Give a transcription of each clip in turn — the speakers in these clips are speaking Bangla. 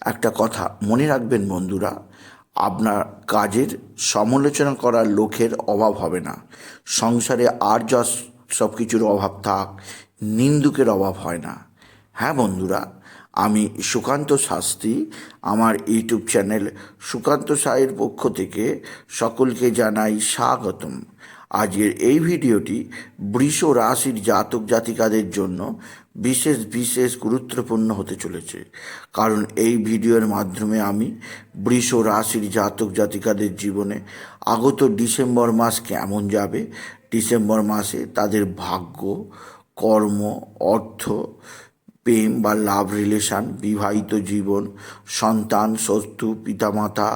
একটা কথা মনে রাখবেন বন্ধুরা, আপনার কাজের সমালোচনা করার লোকের অভাব হবে না। সংসারে আর যা সব কিছুর অভাব থাক, নিন্দুকের অভাব হয় না। হ্যাঁ বন্ধুরা, আমি সুকান্ত শাস্ত্রী, আমার ইউটিউব চ্যানেল সুকান্ত সায়ের পক্ষ থেকে সকলকে জানাই স্বাগতম। আজকের এই ভিডিওটি বৃষ রাশির জাতক জাতিকাদের জন্য বিশেষ বিশেষ গুরুত্বপূর্ণ হতে চলেছে। কারণ এই ভিডিওর মাধ্যমে আমি বৃষ রাশির জাতক জাতিকাদের জীবনে আগত ডিসেম্বর মাস কেমন যাবে, ডিসেম্বর মাসে তাদের ভাগ্য, কর্ম, অর্থ, প্রেম বা লাভ রিলেশন, বিবাহিত জীবন, সন্তান, শত্রু, পিতামাতা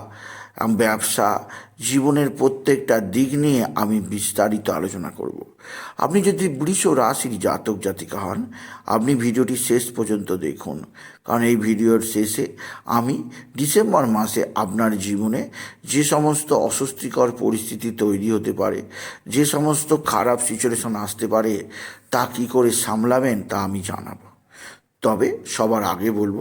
ব্যবসা, জীবনের প্রত্যেকটা দিক নিয়ে আমি বিস্তারিত আলোচনা করব। আপনি যদি বৃষ রাশির জাতক জাতিকা হন, আপনি ভিডিওটি শেষ পর্যন্ত দেখুন। কারণ এই ভিডিওর শেষে আমি ডিসেম্বর মাসে আপনার জীবনে যে সমস্ত অস্বস্তিকর পরিস্থিতি তৈরি হতে পারে, যে সমস্ত খারাপ সিচুয়েশন আসতে পারে, তা কী করে সামলাবেন তা আমি জানাব। তবে সবার আগে বলব,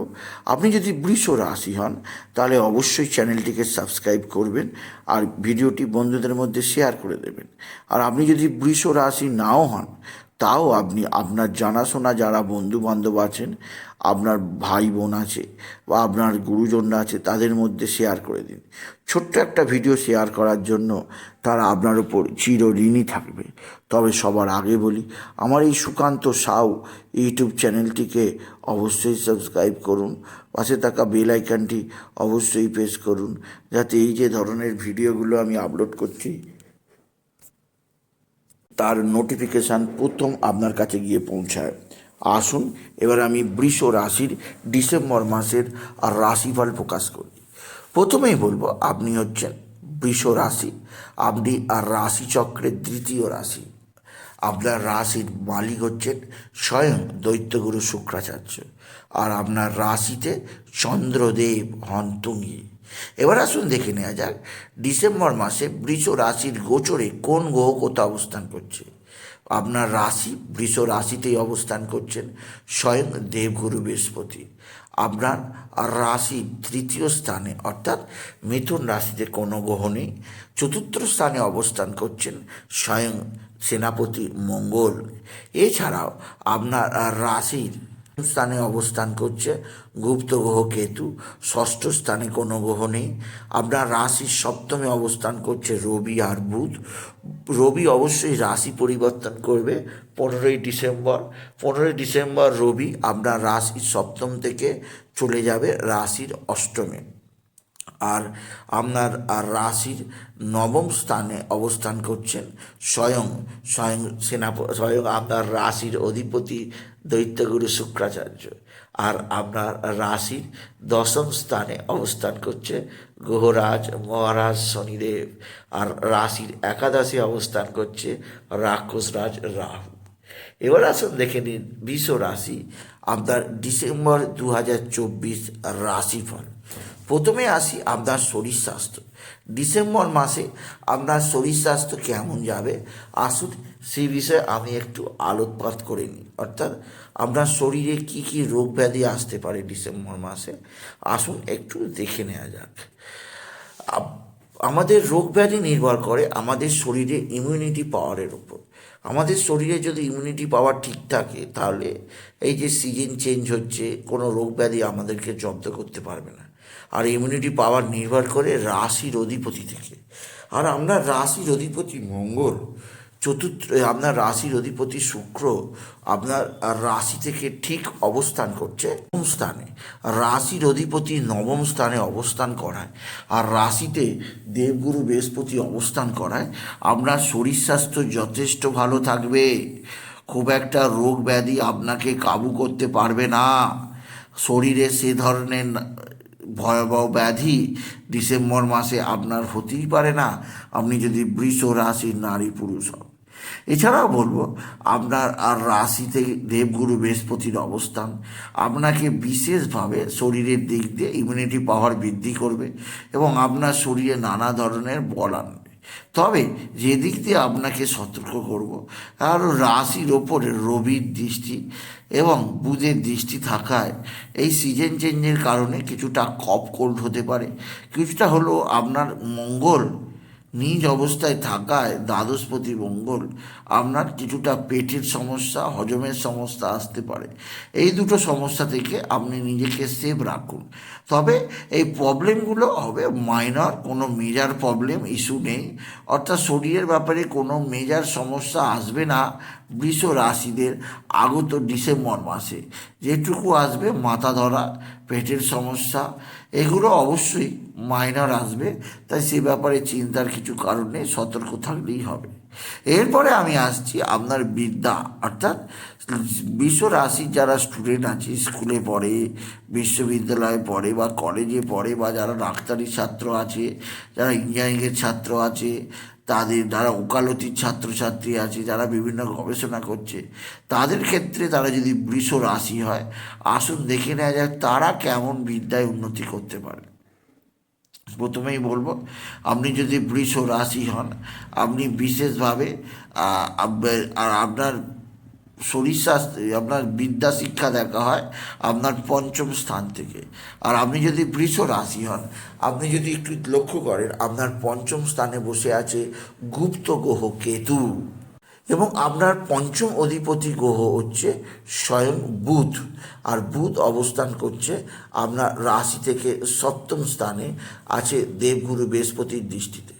আপনি যদি বৃষ রাশি হন, তাহলে অবশ্যই চ্যানেলটিকে সাবস্ক্রাইব করবেন আর ভিডিওটি বন্ধুদের মধ্যে শেয়ার করে দেবেন। আর আপনি যদি বৃষ রাশি নাও হন তাও আপনি, আপনার জানাশোনা যারা বন্ধু বান্ধব আছেন, আপনার ভাই বোন আছে বা আপনার গুরুজনরা আছে, তাদের মধ্যে শেয়ার করে দিন। ছোট্ট একটা ভিডিও শেয়ার করার জন্য তারা আপনার উপর চিরঋণী থাকবে। তবে সবার আগে বলি, আমার এই সুকান্ত সাউ ইউটিউব চ্যানেলটিকে অবশ্যই সাবস্ক্রাইব করুন, পাশে থাকা বেল আইকনটি অবশ্যই প্রেস করুন, যাতে এই যে ধরনের ভিডিওগুলো আমি আপলোড করছি তার নোটিফিকেশান প্রথম আপনার কাছে গিয়ে পৌঁছায়। আসুন, এবার আমি বৃষ রাশির ডিসেম্বর মাসের আর রাশিফল প্রকাশ করি। প্রথমেই বলব, আপনি হচ্ছেন বৃষ রাশি। আপনি আর রাশিচক্রের দ্বিতীয় রাশি। আপনার রাশির মালিক হচ্ছেন স্বয়ং দৈত্যগুরু শুক্রাচার্য। আর আপনার রাশিতে চন্দ্রদেব হন তুঙ্গি। এবার আসুন দেখে নেওয়া যাক, ডিসেম্বর মাসে বৃষ রাশির গোচরে কোন গ্রহ কোথা অবস্থান করছে? আপনার রাশি বৃষ রাশিতেই অবস্থান করছেন, স্বয়ং দেবগুরু বৃহস্পতি। আপনার রাশি তৃতীয় স্থানে, অর্থাৎ মিথুন রাশিতে কোনো গ্রহ নেই, চতুর্থ স্থানে অবস্থান করছেন স্বয়ং সেনাপতি মঙ্গল। এছাড়াও আপনার রাশির স্থানে অবস্থান করছে। গুপ্ত গ্রহ কেতু ষষ্ঠ স্থানে কোনো গ্রহ নেই। আপনার রাশির সপ্তমে অবস্থান করছে রবি আর বুধ। রবি অবশ্যই রাশি পরিবর্তন করবে পনেরোই ডিসেম্বর। পনেরোই ডিসেম্বর রবি আপনার রাশির সপ্তম থেকে চলে যাবে রাশির অষ্টমে। আর আপনার, আর রাশির নবম স্থানে অবস্থান করছেন স্বয়ং। স্বয়ং সেনাপ, স্বয়ং আপনার রাশির অধিপতি দৈত্যগুরু শুক্রাচার্য। আর আপনার রাশির দশম স্থানে অবস্থান করছে গ্রহরাজ মহারাজ শনিদেব। আর রাশির একাদশে অবস্থান করছে রাক্ষসরাজ রাহু। এবার আসুন দেখে নিন বিশ্ব রাশি, আপনার ডিসেম্বর দু হাজার চব্বিশ রাশিফল। প্রথমে আসি আপনার শরীর স্বাস্থ্য। ডিসেম্বর মাসে আপনার শরীর স্বাস্থ্য কেমন যাবে? আসুন সেই বিষয়ে আমি একটু আলোকপাত করে নিই। অর্থাৎ আপনার শরীরে কি কি রোগ ব্যাধি আসতে পারে ডিসেম্বর মাসে? আসুন একটু দেখে নেওয়া যাক। আমাদের রোগ ব্যাধি নির্ভর করে আমাদের শরীরে ইমিউনিটি পাওয়ারের উপর। আমাদের শরীরে যদি ইমিউনিটি পাওয়ার ঠিক থাকে, তাহলে এই যে সিজন চেঞ্জ হচ্ছে, কোনো রোগ ব্যাধি আমাদেরকে জব্দ করতে পারবে না। আর ইমিউনিটি পাওয়ার নির্ভর করে রাশির অধিপতি থেকে। আর আমরা রাশির অধিপতি মঙ্গল, চতুর্থ, আপনার রাশির অধিপতি শুক্র, আপনার রাশি থেকে ঠিক অবস্থান করছে নবম স্থানে। রাশির অধিপতি নবম স্থানে অবস্থান করায়। আর রাশিতে দেবগুরু বৃহস্পতি অবস্থান করায়। আপনার শরীর স্বাস্থ্য যথেষ্ট ভালো থাকবে। খুব একটা রোগ ব্যাধি আপনাকে কাবু করতে পারবে না। শরীরে সে ধরনের ভয়াবহ ব্যাধি ডিসেম্বর মাসে আপনার হতেই পারে না। আপনি যদি বৃষ রাশির নারী পুরুষ হন। এছাড়াও বলব, আপনার আর রাশিতে দেবগুরু বৃহস্পতির অবস্থান আপনাকে বিশেষভাবে শরীরের দিক দিয়ে ইমিউনিটি পাওয়ার বৃদ্ধি করবে এবং আপনার শরীরে নানা ধরনের বল আনবে তবে যেদিক দিয়ে আপনাকে সতর্ক করব আর রাশির ওপরে রবির দৃষ্টি এবং বুধের দৃষ্টি থাকায় এই সিজন চেঞ্জের কারণে কিছুটা কপ কোল্ড হতে পারে। কিছুটা হলো আপনার মঙ্গল নিজ অবস্থায় থাকায় দ্বাদশপতি মঙ্গল আপনার কিছুটা পেটের সমস্যা, হজমের সমস্যা আসতে পারে। এই দুটো সমস্যা থেকে আপনি নিজেকে সেভ রাখুন। তবে এই প্রবলেমগুলো হবে মাইনর কোনো মেজার প্রবলেম ইস্যু নেই। অর্থাৎ শরীরের ব্যাপারে কোনো মেজার সমস্যা আসবে না। বৃষ রাশিদের আগত ডিসেম্বর মাসে যেটুকু আসবে মাথা ধরা, পেটের সমস্যা, এগুলো অবশ্যই মাইনার আসবে। তাই সে ব্যাপারে চিন্তার কিছু কারণ সতর্ক থাকলেই হবে। এরপরে আমি আসছি আপনার বিদ্যা, অর্থাৎ বিশ্ব রাশির যারা স্টুডেন্ট আছে স্কুলে পড়ে, বিশ্ববিদ্যালয়ে পড়ে বা কলেজে পড়ে বা যারা ডাক্তারি ছাত্র আছে, যারা ইঞ্জিনিয়ারিংয়ের ছাত্র আছে তাদের যারা ওকালতির ছাত্রছাত্রী আছে, যারা বিভিন্ন গবেষণা করছে, তাদের ক্ষেত্রে তারা যদি বৃষ রাশি হয়, আসুন দেখে নেওয়া যায় তারা কেমন বিদ্যায় উন্নতি করতে পারে। প্রথমেই বলব, আপনি যদি বৃষ রাশি হন, আপনি বিশেষভাবে আর আপনার শরীর স্বাস্থ্য আপনার বিদ্যা শিক্ষা দেখা হয় আপনার পঞ্চম স্থান থেকে। আর আপনি যদি বৃষ রাশি হন, আপনি যদি একটু লক্ষ্য করেন, আপনার পঞ্চম স্থানে বসে আছে গুপ্ত গ্রহ কেতু। এবং আপনার পঞ্চম অধিপতি গ্রহ হচ্ছে স্বয়ং বুধ। আর বুধ অবস্থান করছে আপনার রাশি থেকে সপ্তম স্থানে আছে দেবগুরু বৃহস্পতির দৃষ্টিতে।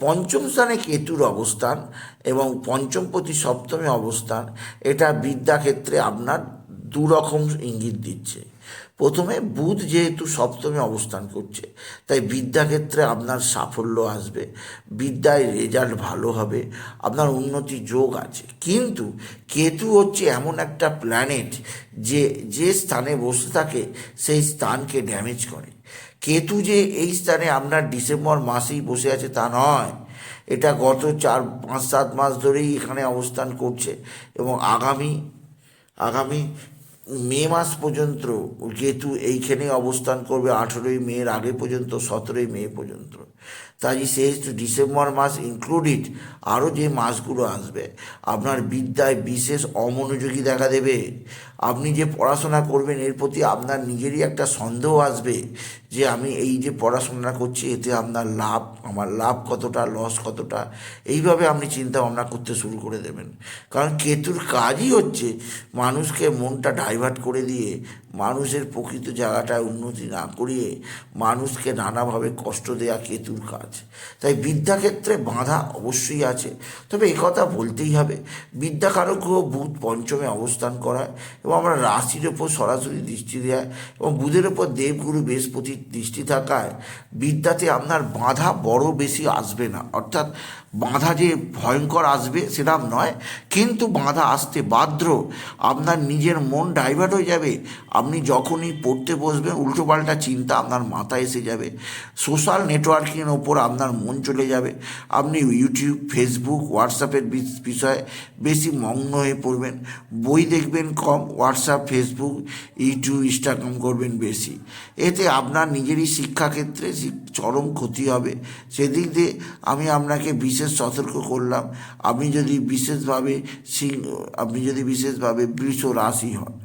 পঞ্চম স্থানে কেতুর অবস্থান এবং পঞ্চম প্রতি সপ্তমে অবস্থান, এটা বিদ্যাক্ষেত্রে আপনার দু রকম ইঙ্গিত দিচ্ছে। প্রথমে বুধ যেহেতু সপ্তমে অবস্থান করছে, তাই বিদ্যাক্ষেত্রে আপনার সাফল্য আসবে, বিদ্যায় রেজাল্ট ভালো হবে, আপনার উন্নতি যোগ আছে। কিন্তু কেতু হচ্ছে এমন একটা প্ল্যানেট যে যে স্থানে বসে থাকে, সেই স্থানকে ড্যামেজ করে। কেতু যে এই স্থানে আপনার ডিসেম্বর মাসেই বসে আছে তা নয়। এটা গত চার, পাঁচ, সাত মাস ধরেই এখানে অবস্থান করছে এবং আগামী আগামী মে মাস পর্যন্ত কেতু এইখানে অবস্থান করবে, আঠেরোই মের আগে পর্যন্ত, সতেরোই মে পর্যন্ত। তাই শেষ ডিসেম্বর মাস ইনক্লুডেড আরও যে মাসগুলো আসবে, আপনার বিদ্যায় বিশেষ অমনোযোগী দেখা দেবে। আপনি যে পড়াশোনা করবেন, এর প্রতি আপনার নিজেরই একটা সন্দেহ আসবে যে আমি এই যে পড়াশোনা করছি, এতে আপনার লাভ, আমার লাভ কতটা লস কতটা, এইভাবে আপনি চিন্তা ভাবনা করতে শুরু করে দেবেন। কারণ কেতুর কাজই হচ্ছে মানুষকে মনটা ডাইভার্ট করে দিয়ে মানুষের প্রকৃত জায়গাটায় উন্নতি না করিয়ে মানুষকে নানাভাবে কষ্ট দেওয়া কেতুর কাজ। তাই বিদ্যাক্ষেত্রে বাধা অবশ্যই আছে। তবে একথা বলতেই হবে, বিদ্যাকারক গ্রহ বুধ পঞ্চমে অবস্থান করায় এবং আমরা রাশির ওপর সরাসরি দৃষ্টি দেয় এবং বুধের ওপর দেবগুরু বৃহস্পতির দৃষ্টি থাকায় বিদ্যাতে আপনার বাধা বড় বেশি আসবে না। অর্থাৎ বাধা যে ভয়ঙ্কর আসবে সেরকম নয়, কিন্তু বাধা আসতে বাধ্য। আপনার নিজের মন ডাইভার্ট হয়ে যাবে। আপনি যখনই পড়তে বসবেন উল্টোপাল্টা চিন্তা আপনার মাথায় এসে যাবে। সোশ্যাল নেটওয়ার্কিংয়ের ওপর আপনার মন চলে যাবে। আপনি ইউটিউব ফেসবুক হোয়াটসঅ্যাপের বিষয়ে বেশি মগ্ন হয়ে পড়বেন। বই দেখবেন কম হোয়াটসঅ্যাপ ফেসবুক ইউটিউব ইনস্টাগ্রাম করবেন বেশি। এতে আপনার নিজেরই শিক্ষাক্ষেত্রে চরম ক্ষতি হবে। সেদিক দিয়ে আমি আপনাকে বিশেষ সতর্ক করলাম। আপনি যদি বিশেষভাবে সিং- আপনি যদি বিশেষভাবে বৃষ রাশি হন।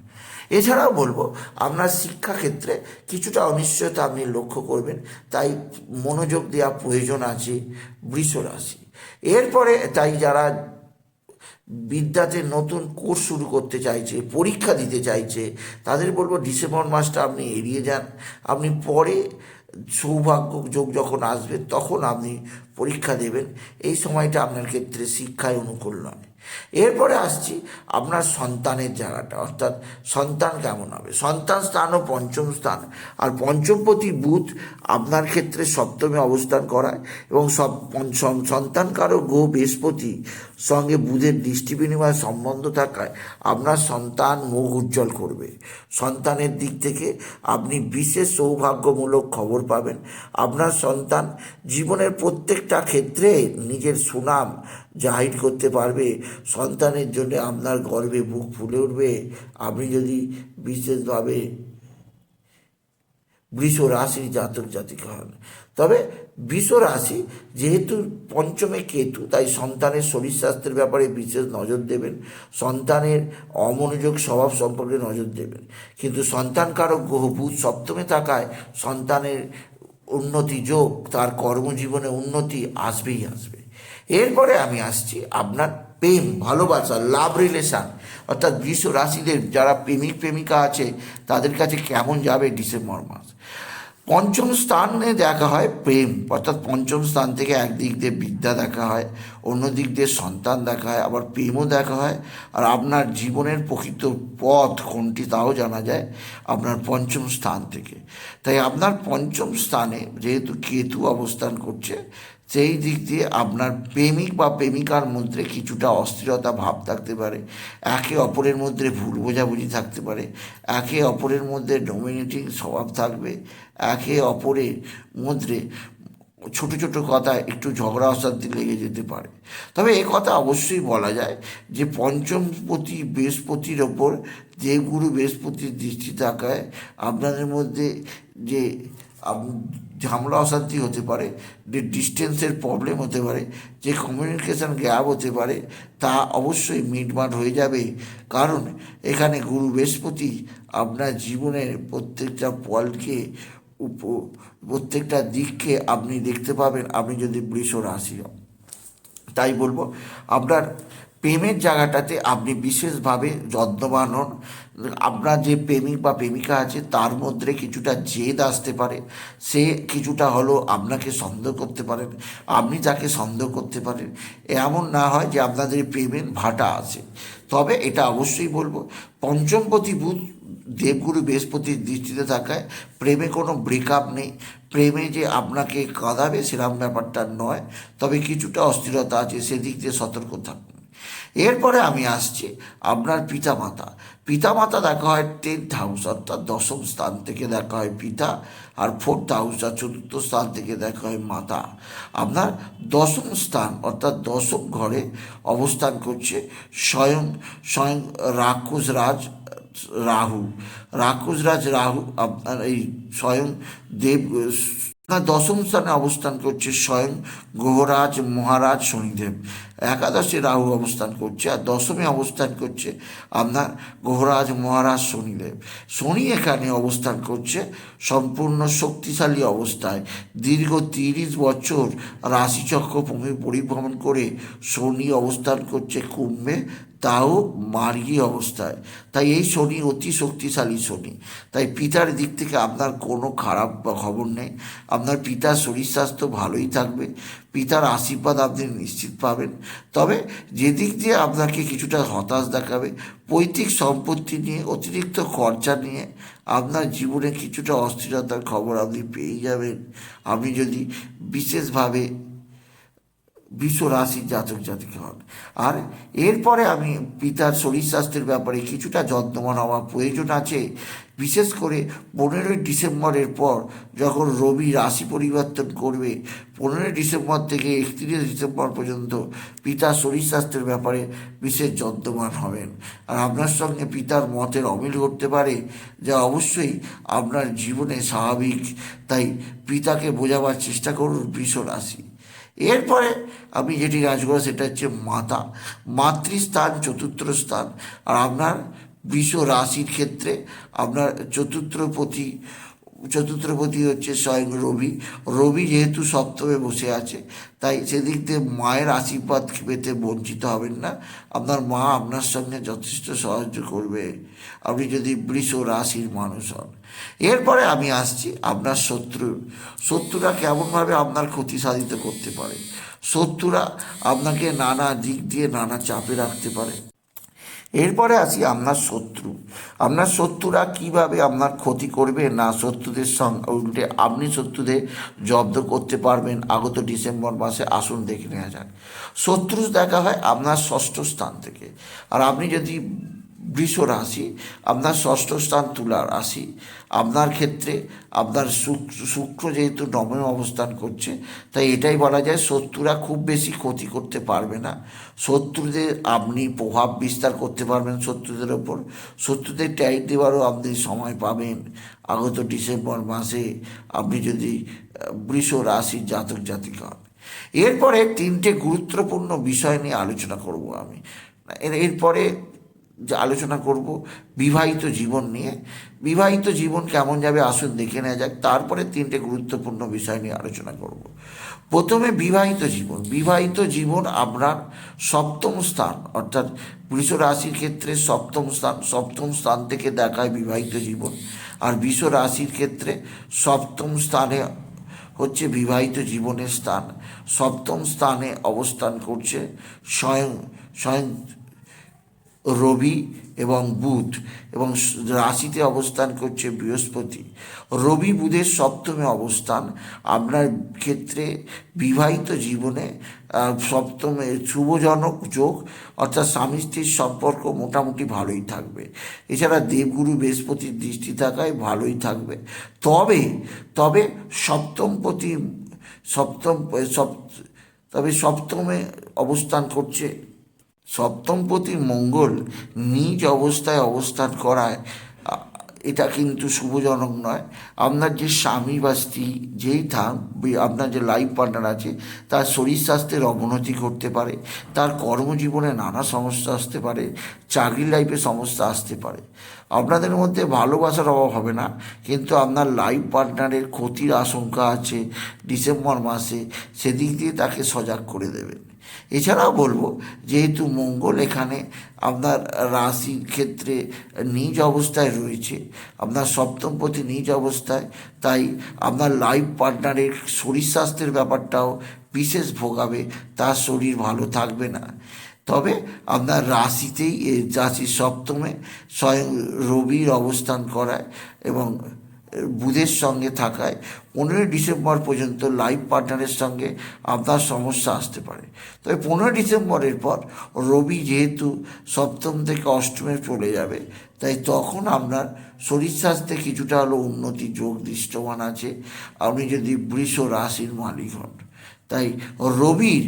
এছাড়াও বলব, আপনার শিক্ষাক্ষেত্রে কিছুটা অনিশ্চয়তা আপনি লক্ষ্য করবেন। তাই মনোযোগ দেওয়া প্রয়োজন আছে বৃষ রাশি। এরপরে তাই যারা বিদ্যাতে নতুন কোর্স শুরু করতে চাইছে, পরীক্ষা দিতে চাইছে, তাদের বলব ডিসেম্বর মাসটা আপনি এড়িয়ে যান। আপনি পরে সৌভাগ্য যোগ যখন আসবে, তখন আপনি পরীক্ষা দেবেন। এই সময়টা আপনার ক্ষেত্রে শিক্ষায় অনুকূল নয়। এরপরে আসছি আপনার সন্তানের জায়গাটা অর্থাৎ সন্তান কেমন হবে? সন্তান স্থান ও পঞ্চম স্থান। আর পঞ্চমপতি বুধ আপনার ক্ষেত্রে সপ্তমে অবস্থান করায় এবং সব পঞ্চম সন্তানকারক গ্রহ বৃহস্পতি সঙ্গে বুধের দৃষ্টি বিনিময় সম্বন্ধ থাকায় আপনার সন্তান মুখ উজ্জ্বল করবে। সন্তানের দিক থেকে আপনি বিশেষ সৌভাগ্যমূলক খবর পাবেন। আপনার সন্তান জীবনের প্রত্যেকটা ক্ষেত্রে নিজের সুনাম জাহির করতে পারবে। সন্তানের জন্য আপনার গর্বে বুক ফুলে উঠবে। আপনি যদি বিশেষভাবে বৃষ রাশির জাতক জাতিকা হন, তবে বৃষ রাশি যেহেতু পঞ্চমে কেতু, তাই সন্তানের শরীর স্বাস্থ্যের ব্যাপারে বিশেষ নজর দেবেন। সন্তানের অমনোযোগ স্বভাব সম্পর্কে নজর দেবেন। কিন্তু সন্তান কারক গ্রহ বুধ সপ্তমে থাকায় সন্তানের উন্নতি যোগ, তার কর্মজীবনে উন্নতি আসবেই আসবে। এরপরে আমি আসছি আপনার প্রেম, ভালোবাসা লাভ রিলেশান অর্থাৎ বৃষ রাশিদের যারা প্রেমিক প্রেমিকা আছে, তাদের কাছে কেমন যাবে ডিসেম্বর মাস? পঞ্চম স্থানে দেখা হয় প্রেম, অর্থাৎ পঞ্চম স্থান থেকে একদিক দিয়ে বিদ্যা দেখা হয় অন্য দিক দিয়ে সন্তান দেখা হয়, আবার প্রেমও দেখা হয়। আর আপনার জীবনের প্রকৃত পথ কোনটি তাও জানা যায় আপনার পঞ্চম স্থান থেকে। তাই আপনার পঞ্চম স্থানে যেহেতু কেতু অবস্থান করছে সেই দিক দিয়ে আপনার প্রেমিক বা প্রেমিকার মধ্যে কিছুটা অস্থিরতা ভাব থাকতে পারে, একে অপরের মধ্যে ভুল বোঝাবুঝি থাকতে পারে, একে অপরের মধ্যে ডোমিনেটিং স্বভাব থাকবে, একে অপরের মধ্যে ছোট ছোট কথায় একটু ঝগড়া অশান্তি লেগে যেতে পারে। তবে এ কথা অবশ্যই বলা যায় যে পঞ্চমপতি বৃহস্পতির ওপর দেবগুরু বৃহস্পতির দৃষ্টি থাকায় আপনাদের মধ্যে যে ঝামেলা অশান্তি হতে পারে ডিস্টেন্সের প্রবলেম হতে পারে, যে কমিউনিকেশান গ্যাপ হতে পারে, তা অবশ্যই মিটমাট হয়ে যাবে। কারণ এখানে গুরু বৃহস্পতি আপনার জীবনের প্রত্যেকটা পলকে উপ, প্রত্যেকটা দিককে আপনি দেখতে পাবেন, আপনি যদি বৃষ রাশি হন। তাই বলব, আপনার প্রেমের জায়গাটাতে আপনি বিশেষভাবে যত্নবান হন। আপনার যে প্রেমিক বা প্রেমিকা আছে, তার মধ্যে কিছুটা জেদ আসতে পারে। সে কিছুটা হলো আপনাকে সন্দেহ করতে পারেন আপনি তাকে সন্দেহ করতে পারেন। এমন না হয় যে আপনাদের প্রেমের ভাটা আছে। তবে এটা অবশ্যই বলব, পঞ্চমপতি বুধ দেবগুরু বৃহস্পতির দৃষ্টিতে থাকায় প্রেমে কোনো ব্রেকআপ নেই। প্রেমে যে আপনাকে কাঁদাবে সেরকম ব্যাপারটা নয়। তবে কিছুটা অস্থিরতা আছে, সেদিক দিয়ে সতর্ক থাকুন। এরপরে আমি আসছি আপনার পিতামাতা। পিতামাতা দেখা হয় টেন্থ হাউস অর্থাৎ দশম স্থান থেকে দেখা হয় পিতা, আর ফোর্থ হাউস আর চতুর্থ স্থান থেকে দেখা হয় মাতা। আপনার দশম স্থান, অর্থাৎ দশম ঘরে অবস্থান করছে স্বয়ং স্বয়ং রাক্ষস রাজ, রাহু। রাক্ষসরাজ রাহু, আপনার এই স্বয়ং দেব দশম স্থানে অবস্থান করছে স্বয়ং গ্রহরাজ মহারাজ শনিদেব। একাদশে রাহু অবস্থান করছে আর দশমে অবস্থান করছে আপনার গ্রহরাজ মহারাজ শনিদেব। শনি এখানে অবস্থান করছে সম্পূর্ণ শক্তিশালী অবস্থায়। দীর্ঘ তিরিশ বছর রাশিচক্র ভূমি পরিভ্রমণ করে শনি অবস্থান করছে কুম্ভে। তাও মার্গী অবস্থায়। তাই এই শনি অতি শক্তিশালী শনি। তাই পিতার দিক থেকে আপনার কোনো খারাপ খবর নেই। আপনার পিতার শরীর স্বাস্থ্য ভালোই থাকবে। পিতার আশীর্বাদ আপনি নিশ্চিত পাবেন। তবে যেদিক দিয়ে আপনাকে কিছুটা হতাশ দেখাবে, পৈতৃক সম্পত্তি নিয়ে, অতিরিক্ত খরচা নিয়ে আপনার জীবনে কিছুটা অস্থিরতার খবর আপনি পেয়ে যাবেন। আপনি যদি বিশেষভাবে বিশ্ব রাশির জাতক জাতিকা হন আর এরপরে আমি পিতার শরীর স্বাস্থ্যের ব্যাপারে কিছুটা যত্নবান হওয়া প্রয়োজন আছে। বিশেষ করে পনেরোই ডিসেম্বরের পর যখন রবি রাশি পরিবর্তন করবে, পনেরোই ডিসেম্বর থেকে একত্রিশে ডিসেম্বর পর্যন্ত পিতার শরীর স্বাস্থ্যের ব্যাপারে বিশেষ যত্নবান হবেন। আর আপনার সঙ্গে পিতার মতের অমিল ঘটতে পারে, যা অবশ্যই আপনার জীবনে স্বাভাবিক। তাই পিতাকে বোঝাবার চেষ্টা করুন বৃষ রাশি এরপরে আমি যেটি কাজ করো সেটা হচ্ছে মাতা। মাতৃস্থান, চতুর্থ স্থান। আর আপনার বিশ্ব রাশির ক্ষেত্রে আপনার চতুর্থপতি চতুর্থপতি হচ্ছে স্বয়ং রবি। রবি যেহেতু সপ্তমে বসে আছে, তাই সেদিক দিয়ে মায়ের আশীর্বাদ পেতে বঞ্চিত হবেন না। আপনার মা আপনার সঙ্গে যথেষ্ট সাহায্য করবে। আপনি যদি বৃষ রাশির মানুষ হন। এরপরে আমি আসছি আপনার শত্রু। শত্রুরা কেমনভাবে আপনার ক্ষতি সাধিত করতে পারে? শত্রুরা আপনাকে নানা দিক দিয়ে নানা চাপে রাখতে পারে। এরপরে আসি আপনার শত্রু। আপনার শত্রুরা কীভাবে আপনার ক্ষতি করবে? না, শত্রুদের সঙ্গে উল্টে আপনি শত্রুদের জব্দ করতে পারবেন। আগত ডিসেম্বর মাসে আসুন, দেখে নেওয়া যাক। শত্রু দেখা হয় আপনার ষষ্ঠ স্থান থেকে। আর আপনি যদি বৃষ রাশি আপনার ষষ্ঠ স্থান তুলা রাশি। আপনার ক্ষেত্রে আপনার শুক্র যেহেতু নবমে অবস্থান করছে, তাই এটাই বলা যায় শত্রুরা খুব বেশি ক্ষতি করতে পারবে না। শত্রুদের আপনি প্রভাব বিস্তার করতে পারবেন শত্রুদের ওপর। শত্রুদের ট্যাগ দেওয়ারও আপনি সময় পাবেন। আগত ডিসেম্বর মাসে আপনি যদি বৃষ রাশির জাতক জাতিকা হন। এরপরে তিনটে গুরুত্বপূর্ণ বিষয় নিয়ে আলোচনা করব আমি। এরপরে আলোচনা করব, বিবাহিত জীবন নিয়ে। বিবাহিত জীবন কেমন যাবে আসুন দেখে নেওয়া যাক। তারপরে তিনটে গুরুত্বপূর্ণ বিষয় নিয়ে আলোচনা করব। প্রথমে বিবাহিত জীবন। বিবাহিত জীবন আপনার সপ্তম স্থান, অর্থাৎ বৃষ রাশির ক্ষেত্রে সপ্তম স্থান সপ্তম স্থান থেকে দেখায় বিবাহিত জীবন। আর বৃষ রাশির ক্ষেত্রে সপ্তম স্থানে হচ্ছে বিবাহিত জীবনের স্থান। সপ্তম স্থানে অবস্থান করছে স্বয়ং স্বয়ং রবি এবং বুধ এবং রাশিতে অবস্থান করছে বৃহস্পতি। রবি বুধের সপ্তমে অবস্থান। আপনার ক্ষেত্রে বিবাহিত জীবনে সপ্তমে শুভজনক যোগ অর্থাৎ স্বামী স্ত্রীর সম্পর্ক মোটামুটি ভালোই থাকবে। এছাড়া দেবগুরু বৃহস্পতির দৃষ্টি থাকায় ভালোই থাকবে। তবে তবে সপ্তমপতি, সপ্তম সপ তবে সপ্তমে অবস্থান করছে সপ্তমপতি মঙ্গল নিজ অবস্থায় অবস্থান করায় এটা কিন্তু শুভজনক নয়। আপনার যে স্বামী বা স্ত্রী যেই থাক আপনার যে লাইফ পার্টনার আছে, তার শরীর স্বাস্থ্যের অবনতি করতে পারে, তার কর্মজীবনে নানা সমস্যা আসতে পারে চাকরি লাইফে সমস্যা আসতে পারে। আপনাদের মধ্যে ভালোবাসার অভাব হবে না, কিন্তু আপনার লাইফ পার্টনারের ক্ষতির আশঙ্কা আছে, ডিসেম্বর মাসে সেদিক দিয়ে তাকে সজাগ করে দেবেন। এছাড়াও বলব, যেহেতু মঙ্গল এখানে আপনার রাশির ক্ষেত্রে নিজ অবস্থায় রয়েছে, আপনার সপ্তমপতি নিজ অবস্থায়, তাই আপনার লাইফ পার্টনারের শরীর স্বাস্থ্যের ব্যাপারটাও বিশেষ ভোগাবে তার শরীর ভালো থাকবে না। তবে আপনার রাশিতেই রাশির সপ্তমে স্বয়ং রবির অবস্থান করায় এবং বুধের সঙ্গে থাকায় পনেরোই ডিসেম্বর পর্যন্ত লাইফ পার্টনারের সঙ্গে আপনার সমস্যা আসতে পারে। তবে পনেরোই ডিসেম্বরের পর রবি যেহেতু সপ্তম থেকে অষ্টমে চলে যাবে, তাই তখন আপনার শরীর স্বাস্থ্যে কিছুটা হলো উন্নতি যোগ দৃষ্টমান আছে। আপনি যদি বৃষ রাশির মালিক হন, তাই রবির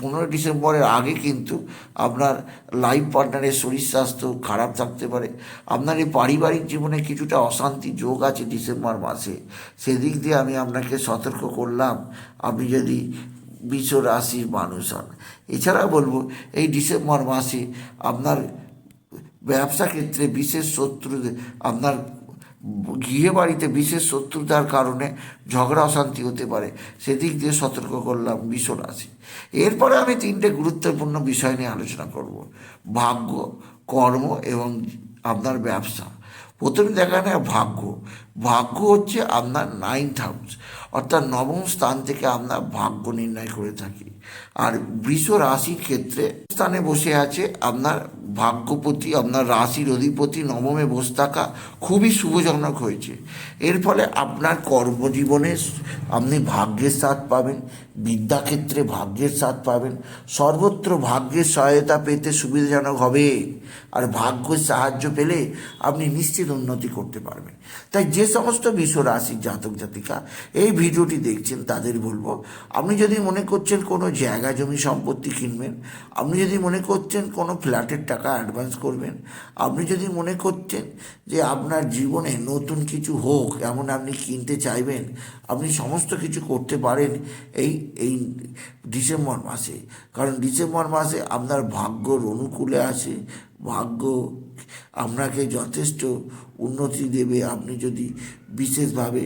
পনেরোই ডিসেম্বরের আগে কিন্তু আপনার লাইফ পার্টনারের শরীর স্বাস্থ্য খারাপ থাকতে পারে। আপনার এই পারিবারিক জীবনে কিছুটা অশান্তি যোগ আছে ডিসেম্বর মাসে। সেদিক দিয়ে আমি আপনাকে সতর্ক করলাম, আপনি যদি বিশ্ব রাশির মানুষ হন। এছাড়া বলব, এই ডিসেম্বর মাসে আপনার ব্যবসা ক্ষেত্রে বিশেষ শত্রু আপনার গৃহে বাড়িতে বিশেষ শত্রুতার কারণে ঝগড়া অশান্তি হতে পারে, সেদিক দিয়ে সতর্ক করলাম ভীষণ রাশি এরপরে আমি তিনটে গুরুত্বপূর্ণ বিষয় নিয়ে আলোচনা করব। ভাগ্য, কর্ম এবং আপনার ব্যবসা। প্রথমে দেখা নেয় ভাগ্য। ভাগ্য হচ্ছে আপনার নাইন্থ হাউস অর্থাৎ নবম স্থান থেকে আমরা ভাগ্য নির্ণয় করে থাকি। আর বৃষ রাশির ক্ষেত্রে স্থানে বসে আছে আপনার ভাগ্যপতি, আপনার রাশির অধিপতি, নবমে বসে থাকা খুবই শুভজনক হয়েছে। এর ফলে আপনার কর্মজীবনে আপনি ভাগ্যের সাথ পাবেন, বিদ্যাক্ষেত্রে ভাগ্যের সাথ পাবেন, সর্বত্র ভাগ্যের সহায়তা পেতে সুবিধাজনক হবে। আর ভাগ্যের সাহায্য পেলে আপনি নিশ্চিত উন্নতি করতে পারবেন। তাই যে সমস্ত বিশ্ব রাশির জাতক জাতিকা এই ভিডিওটি দেখছেন, তাদের বলব, আপনি যদি মনে করছেন কোনো জায়গা জমি সম্পত্তি কিনবেন, আপনি যদি মনে করছেন কোনো ফ্ল্যাটের টাকা অ্যাডভান্স করবেন, আপনি যদি মনে করছেন যে আপনার জীবনে নতুন কিছু হোক, এমন আপনি কিনতে চাইবেন, আপনি সমস্ত কিছু করতে পারেন এই এই ডিসেম্বর মাসে। কারণ ডিসেম্বর মাসে আপনার ভাগ্যর অনুকূলে আসে, ভাগ্য আপনাকে যথেষ্ট উন্নতি দেবে। আপনি যদি বিশেষভাবে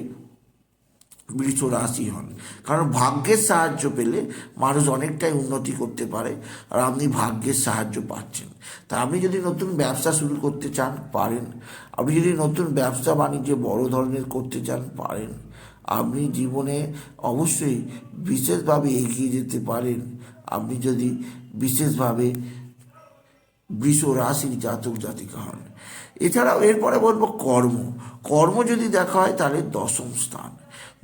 বৃষ রাশি হন, কারণ ভাগ্যের সাহায্য পেলে মানুষ অনেকটাই উন্নতি করতে পারে আর আপনি ভাগ্যের সাহায্য পাচ্ছেন। তা আপনি যদি নতুন ব্যবসা শুরু করতে চান, পারেন। আপনি যদি নতুন ব্যবসা বাণিজ্য বড় ধরনের করতে চান, পারেন। আপনি জীবনে অবশ্যই বিশেষভাবে এগিয়ে যেতে পারেন। আপনি যদি বিশেষভাবে বৃষ রাশির জাতক জাতিকা হন। এছাড়াও এরপরে বলব কর্ম। কর্ম যদি দেখা হয় তাহলে দশম স্থান।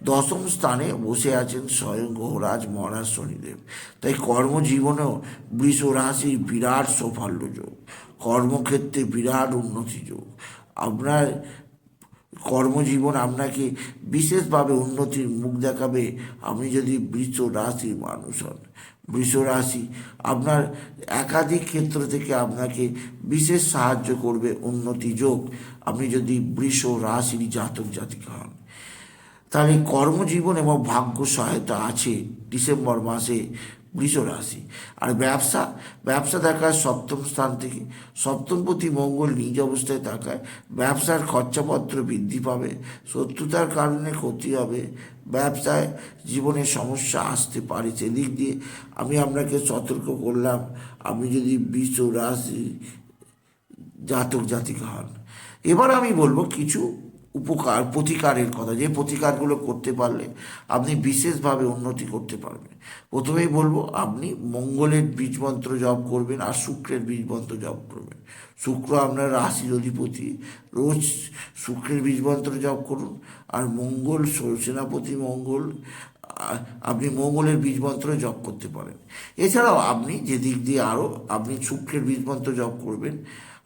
দশম স্থানে বসে আছেন স্বয়ং গ্রহরাজ মহারাজ শনিদেব। তাই কর্মজীবনেও বৃষ রাশির বিরাট সৌফল্য যোগ। কর্মক্ষেত্রে বিরাট উন্নতি যোগ। আপনার কর্মজীবন আপনাকে বিশেষভাবে উন্নতির মুখ দেখাবে। আপনি যদি বৃষ রাশির মানুষ হন বৃষ রাশি আপনার একাধিক ক্ষেত্র থেকে আপনাকে বিশেষ সাহায্য করবে উন্নতি যোগ। আপনি যদি বৃষ রাশির জাতক জাতিকা হন, তাহলে কর্মজীবন এবং ভাগ্য সহায়তা আছে। ডিসেম্বর মাসে বৃষ রাশি আর ব্যবসা ব্যবসা দেখায় সপ্তম স্থান থেকে। সপ্তমপতি মঙ্গল নিজ অবস্থায় থাকায় ব্যবসার খরচাপত্র বৃদ্ধি পাবে, শত্রুতার কারণে ক্ষতি হবে। ব্যবসায় জীবনে সমস্যা আসতে পারে সেদিক দিয়ে। আমি আপনাকে সতর্ক করলাম, আপনি যদি বৃষ রাশি জাতক জাতিকা হন। এবার আমি বলব কিছু উপকার, প্রতিকারের কথা, যে প্রতিকারগুলো করতে পারলে আপনি বিশেষভাবে উন্নতি করতে পারবেন। প্রথমেই বলব, আপনি মঙ্গলের বীজমন্ত্র জপ করবেন আর শুক্রের বীজমন্ত্র জপ করবেন। শুক্র আপনার রাশির অধিপতি, রোজ শুক্রের বীজমন্ত্র জপ করুন আর মঙ্গল, সেনাপতি মঙ্গল আপনি মঙ্গলের বীজমন্ত্র জপ করতে পারেন। এছাড়াও আপনি যে দিক দিয়ে আরও আপনি শুক্রের বীজমন্ত্র জপ করবেন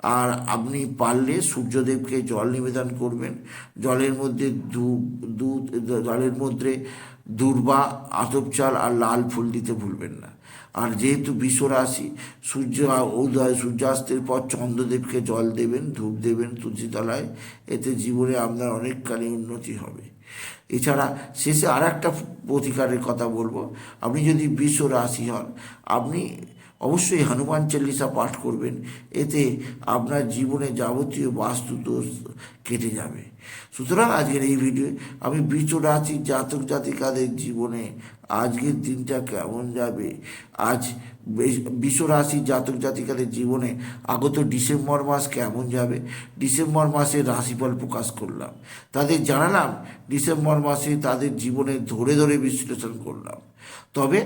আর আপনি পারলে সূর্যদেবকে জল নিবেদন করবেন। জলের মধ্যে দুধ জলের মধ্যে দুর্বা আতপ চাল আর লাল ফুল দিতে ভুলবেন না। আর যেহেতু বিশ্বরাশি, সূর্য, উদয়, সূর্যাস্তের পর চন্দ্রদেবকে জল দেবেন, ধূপ দেবেন তুলসীতলায়। এতে জীবনে আপনার অনেকখানি উন্নতি হবে। এছাড়া শেষে আর একটা প্রতিকারের কথা বলব। আপনি যদি বিশ্ব রাশি হন, আপনি অবশ্যই হনুমান চল্লিশা পাঠ করবেন, এতে আপনার জীবনে যাবতীয় বাস্তু দোষ কেটে যাবে। সুতরাং আজকের এই ভিডিও আমি বৃষ রাশির জাতক জাতিকাদের জীবনে আজকের দিনটা কেমন যাবে? আজ বিশ্ব রাশির জাতক জাতিকাদের জীবনে আগত ডিসেম্বর মাস কেমন যাবে? ডিসেম্বর মাসে রাশিফল প্রকাশ করলাম। তাদের জানালাম, ডিসেম্বর মাসে তাদের জীবনে ধরে ধরে বিশ্লেষণ করলাম। তবে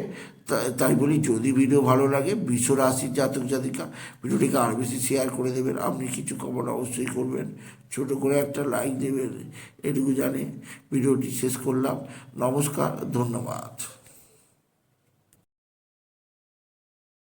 তাই বলি যদি ভিডিও ভালো লাগে বিশ্ব রাশির জাতক জাতিকা, ভিডিওটিকে আরও বেশি শেয়ার করে দেবেন। আপনি কিছু কমেন্ট অবশ্যই করবেন। ছোট করে একটা লাইক দেবেন। এটুকু জানে ভিডিওটি শেষ করলাম। নমস্কার, ধন্যবাদ।